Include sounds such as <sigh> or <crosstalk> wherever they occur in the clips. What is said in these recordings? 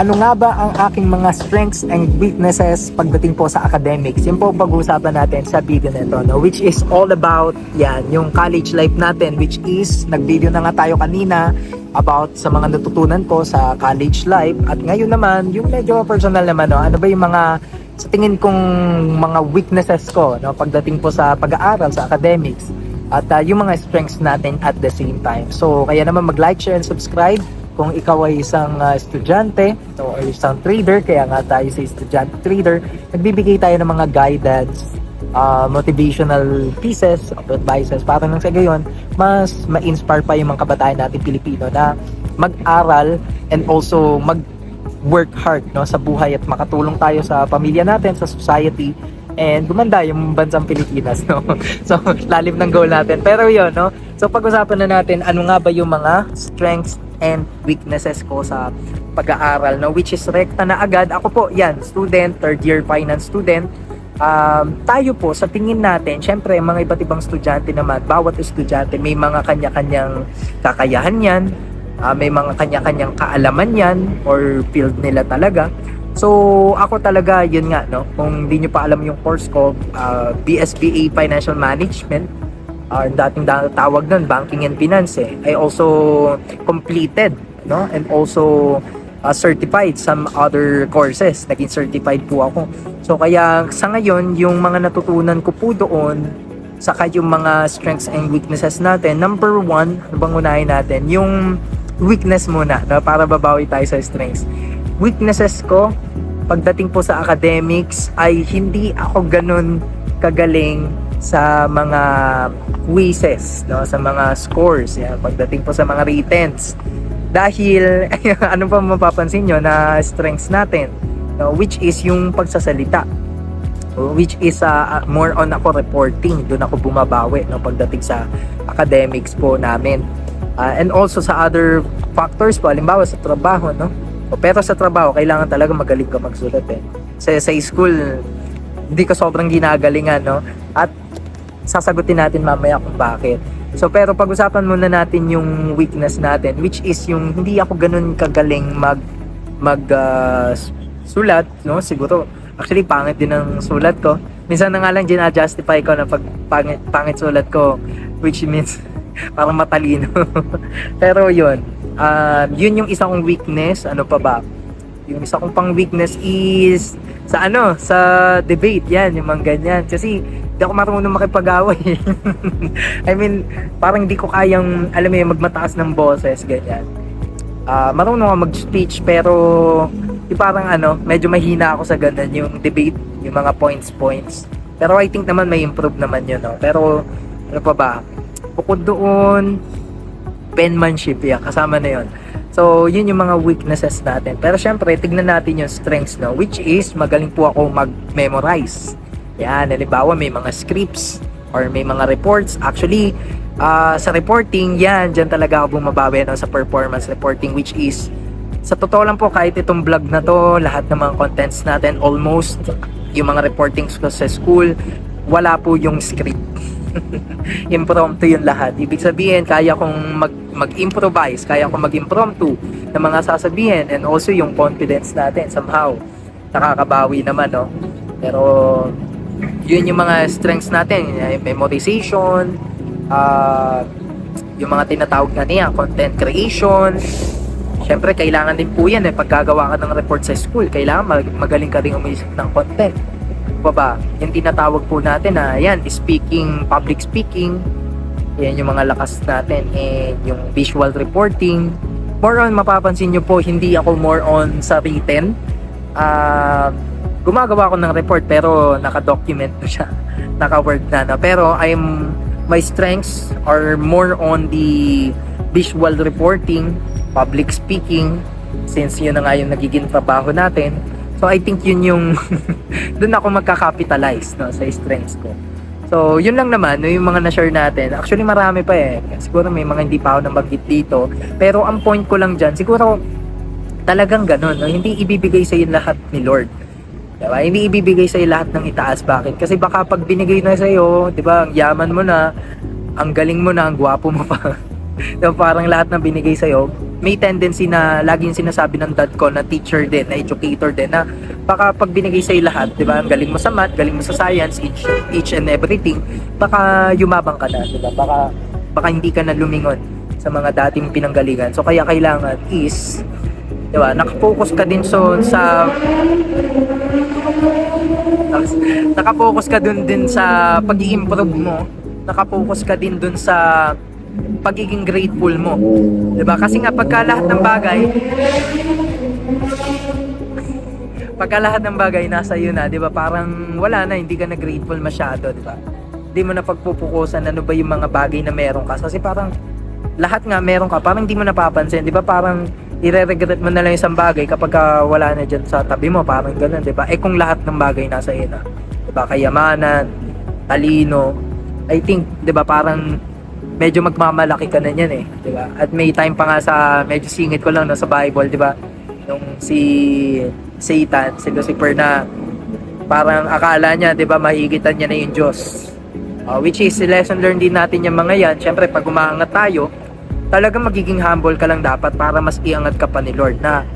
Ano nga ba ang aking mga strengths and weaknesses pagdating po sa academics? Yan po pag-uusapan natin sa video na ito, no? which is all about yan, yung college life natin, which is, nag-video na nga tayo kanina about sa mga natutunan ko sa college life. At ngayon naman, yung medyo personal naman, no? ano ba yung mga sa tingin kong mga weaknesses ko no pagdating po sa pag-aaral sa academics at uh, yung mga strengths natin at the same time. So kaya naman mag-like, share and subscribe kung ikaw ay isang uh, estudyante o isang trader, kaya nga tayo sa estudyante trader, nagbibigay tayo ng mga guidance, uh, motivational pieces of advices para nang sa gayon, mas ma-inspire pa yung mga kabataan natin Pilipino na mag-aral and also mag work hard no sa buhay at makatulong tayo sa pamilya natin, sa society and gumanda yung bansang Pilipinas <laughs> no. So lalim ng goal natin. Pero 'yon no. So pag-usapan na natin ano nga ba yung mga strengths and weaknesses ko sa pag-aaral no which is rekta na agad. Ako po, yan, student, third year finance student. Um, tayo po sa tingin natin, syempre mga iba't ibang estudyante naman, bawat estudyante may mga kanya-kanyang kakayahan yan, Ah, may mga kanya-kanyang kaalaman yan or field nila talaga. So, ako talaga, yun nga, no? Kung hindi nyo pa alam yung course ko, ah, BSBA Financial Management, uh, dating da- tawag nun, Banking and Finance, eh. I also completed, no? And also uh, certified some other courses. Naging certified po ako. So, kaya sa ngayon, yung mga natutunan ko po doon, saka yung mga strengths and weaknesses natin, number one, ano bang unahin natin? Yung weakness muna, no? para babawi tayo sa strengths. Weaknesses ko, pagdating po sa academics, ay hindi ako ganun kagaling sa mga quizzes, no? sa mga scores, yan. pagdating po sa mga writtens. Dahil, <laughs> ano pa mapapansin nyo na strengths natin, no? which is yung pagsasalita which is uh, more on ako reporting doon ako bumabawi no pagdating sa academics po namin Uh, and also sa other factors po, halimbawa sa trabaho, no? O, pero sa trabaho, kailangan talaga magaling ka magsulat eh. Sa, sa school, hindi ka sobrang ginagalingan, no? At sasagutin natin mamaya kung bakit. So, pero pag-usapan muna natin yung weakness natin, which is yung hindi ako ganun kagaling mag mag uh, sulat, no? Siguro, actually, pangit din ang sulat ko. Minsan na nga lang gina-justify ko na pag pangit, pangit sulat ko, which means <laughs> parang matalino. <laughs> Pero yun, uh, yun yung isa kong weakness. Ano pa ba? Yung isa kong pang weakness is sa ano, sa debate. Yan, yung mga ganyan. Kasi hindi ako marunong makipag-away. <laughs> I mean, parang hindi ko kayang, alam mo yung magmataas ng boses, ganyan. Uh, marunong ako mag-speech pero yung parang ano, medyo mahina ako sa ganun yung debate, yung mga points points. Pero I think naman may improve naman yun, no? Pero ano pa ba? Bukod doon, penmanship, yeah, kasama na yon. So, yun yung mga weaknesses natin. Pero syempre, tignan natin yung strengths, no? Which is, magaling po ako mag-memorize. Yan, halimbawa, may mga scripts or may mga reports. Actually, uh, sa reporting, yan, dyan talaga ako bumabawi no, sa performance reporting, which is, sa totoo lang po, kahit itong vlog na to, lahat ng mga contents natin, almost, yung mga reportings ko sa school, wala po yung script. <laughs> impromptu yung lahat. Ibig sabihin, kaya kong mag, mag-improvise, kaya kong mag-impromptu ng mga sasabihin and also yung confidence natin somehow nakakabawi naman, no? Pero yun yung mga strengths natin, eh, memorization, uh, yung mga tinatawag na niya, content creation, Siyempre, kailangan din po yan eh. Pagkagawa ka ng report sa school, kailangan mag- magaling ka rin umisip ng content pa ba? Yung tinatawag po natin na yan, speaking, public speaking, yan yung mga lakas natin and yung visual reporting. More on, mapapansin nyo po, hindi ako more on sa written. Uh, gumagawa ako ng report pero naka-document na siya. <laughs> Naka-word na na. Pero I'm, my strengths are more on the visual reporting, public speaking, since yun na nga yung nagiging trabaho natin So I think yun yung <laughs> doon ako magka-capitalize no, sa strengths ko. So yun lang naman no, yung mga na-share natin. Actually marami pa eh. Siguro may mga hindi pa ako nabanggit dito. Pero ang point ko lang dyan, siguro talagang ganun. No? Hindi ibibigay sa lahat ni Lord. Diba? Hindi ibibigay sa lahat ng itaas. Bakit? Kasi baka pag binigay na sa iyo, 'di ba? Ang yaman mo na, ang galing mo na, ang gwapo mo pa. <laughs> diba, parang lahat ng binigay sa'yo, may tendency na laging sinasabi ng dad ko na teacher din, na educator din, na baka pag binigay sa'yo lahat, di ba, ang galing mo sa math, galing mo sa science, each, each and everything, baka yumabang ka na, di ba, baka, baka hindi ka na lumingon sa mga dating pinanggalingan. So, kaya kailangan is, di ba, nakafocus ka din so, sa <laughs> nakafocus ka dun din sa pag improve mo nakafocus ka din dun sa pagiging grateful mo. 'di ba kasi nga pagka lahat ng bagay pagka lahat ng bagay nasa iyo na 'di ba parang wala na hindi ka na grateful masyado 'di ba hindi mo na pagpupukusan ano ba yung mga bagay na meron ka. Kasi parang lahat nga meron ka parang hindi mo napapansin 'di ba parang ire-regret mo na lang isang bagay kapag ka wala na dyan sa tabi mo parang ganun 'di ba eh kung lahat ng bagay nasa iyo na 'di ba kayamanan talino I think 'di ba parang medyo magmamalaki ka na niyan eh 'di ba? At may time pa nga sa medyo singit ko lang no, sa Bible 'di ba? Yung si Satan si Lucifer na parang akala niya 'di ba mahigitan niya na yung Diyos. Uh, which is lesson learned din natin yung mga yan. Syempre pag umaangat tayo talagang magiging humble ka lang dapat para mas iangat ka pa ni Lord na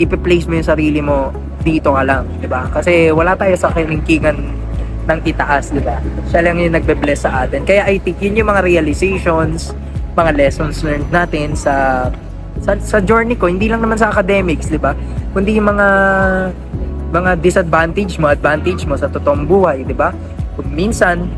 ipi-place mo yung sarili mo dito ka lang, 'di ba? Kasi wala tayo sa kilingkingan ng itaas, 'di ba? Siya lang yung nagbe-bless sa atin. Kaya I think yun yung mga realizations, mga lessons learned natin sa sa, sa journey ko, hindi lang naman sa academics, 'di ba? Kundi yung mga mga disadvantage mo, advantage mo sa totoong buhay, 'di ba? Kung minsan,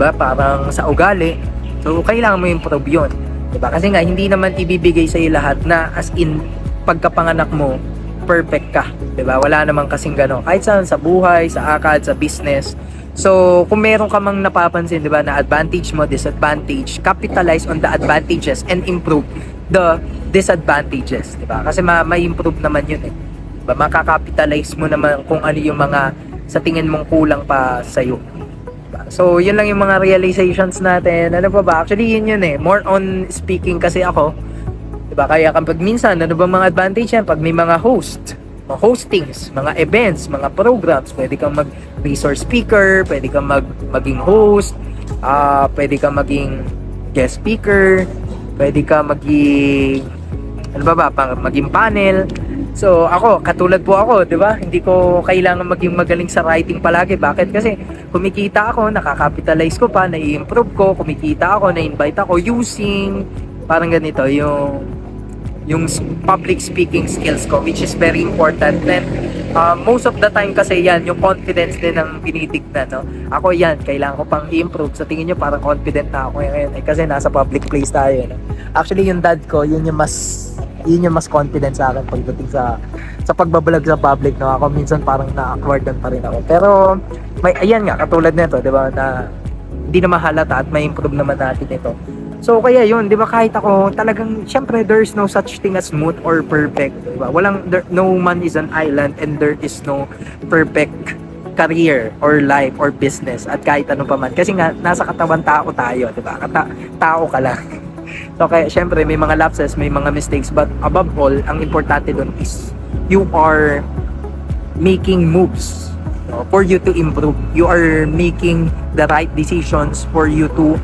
ba, parang sa ugali, so kailangan mo improve 'yon. Diba? Kasi nga, hindi naman ibibigay sa iyo lahat na as in, pagkapanganak mo, perfect ka. Diba? Wala namang kasing gano'n. Kahit saan, sa buhay, sa akad, sa business. So, kung meron ka mang napapansin, diba, na advantage mo, disadvantage, capitalize on the advantages and improve the disadvantages. Diba? Kasi ma- ma-improve naman yun eh. Diba? Makakapitalize mo naman kung ano yung mga sa tingin mong kulang pa sa'yo. So, yun lang yung mga realizations natin. Ano pa ba? Actually, yun yun eh. More on speaking kasi ako. Diba? Kaya kapag minsan, ano ba mga advantage yan? Pag may mga host, mga hostings, mga events, mga programs, pwede kang mag-resource speaker, pwede kang mag maging host, ah pwede kang maging guest speaker, pwede ka maging ano ba ba, pang maging panel. So ako, katulad po ako, 'di ba? Hindi ko kailangan maging magaling sa writing palagi. Bakit? Kasi kumikita ako, nakakapitalize ko pa, nai-improve ko, kumikita ako, na-invite ako using parang ganito, yung yung public speaking skills ko which is very important. Then uh, most of the time kasi yan yung confidence din ng tinitignan no? Ako yan kailangan ko pang i-improve. Sa tingin nyo parang confident na ako ngayon eh, kasi nasa public place tayo no? actually yung dad ko yun yung mas yun yung mas confident sa akin pagdating sa sa pagbablog sa public no? Ako minsan parang na-awkwardan pa rin ako. Pero may ayan nga katulad nito 'di ba na hindi na mahalata at may improve naman natin ito So kaya yun, 'di ba kahit ako talagang syempre there's no such thing as smooth or perfect, 'di ba? Walang there, no man is an island and there is no perfect career or life or business at kahit ano pa man kasi nga nasa katawan tao tayo, 'di ba? Kata tao ka lang. <laughs> So kaya syempre may mga lapses, may mga mistakes but above all, ang importante doon is you are making moves for you to improve. You are making the right decisions for you to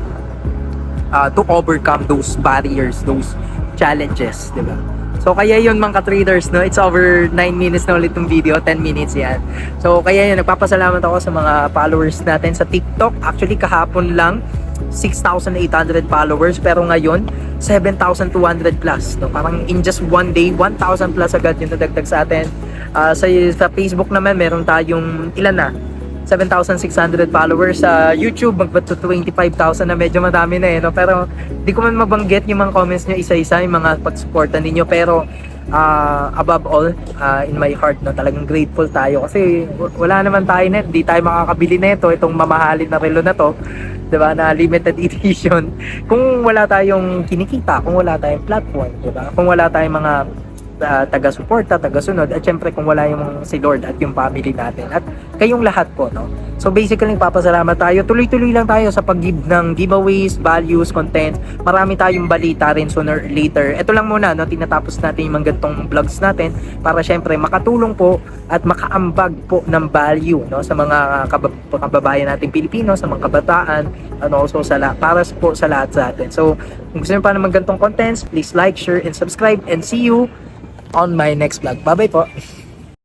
uh, to overcome those barriers, those challenges, di ba? So kaya yun mga traders no, it's over 9 minutes na ulit yung video, 10 minutes yan. So kaya yun, nagpapasalamat ako sa mga followers natin sa TikTok. Actually kahapon lang 6,800 followers pero ngayon 7,200 plus. No? Parang in just one day, 1,000 plus agad yung nadagdag sa atin. Ah, sa, sa Facebook naman meron tayong ilan na? 7,600 followers sa YouTube, magbat to 25,000 na medyo madami na eh, no? Pero di ko man mabanggit yung mga comments nyo isa-isa, yung mga pagsuporta ninyo. Pero ah, above all, ah, in my heart, no, talagang grateful tayo kasi wala naman tayo net, di tayo makakabili nito, itong mamahalin na relo na to, 'di ba, na limited <laughs> edition. Kung wala tayong kinikita, kung wala tayong platform, 'di ba? Kung wala tayong mga ah, taga-suporta, taga-sunod, at syempre kung wala yung si Lord at yung family natin, at kayong lahat po, no? So basically, papasalamat tayo. Tuloy-tuloy lang tayo sa pag-give ng giveaways, values, content. Marami tayong balita rin sooner or later. Ito lang muna, no? Tinatapos natin yung mga gantong vlogs natin para syempre makatulong po at makaambag po ng value, no? Sa mga kabab- kababayan nating Pilipino, sa mga kabataan, and also sa para po sa lahat sa atin. So, kung gusto niyo pa ng mga gantong contents, please like, share, and subscribe. And see you on my next vlog. Bye-bye po!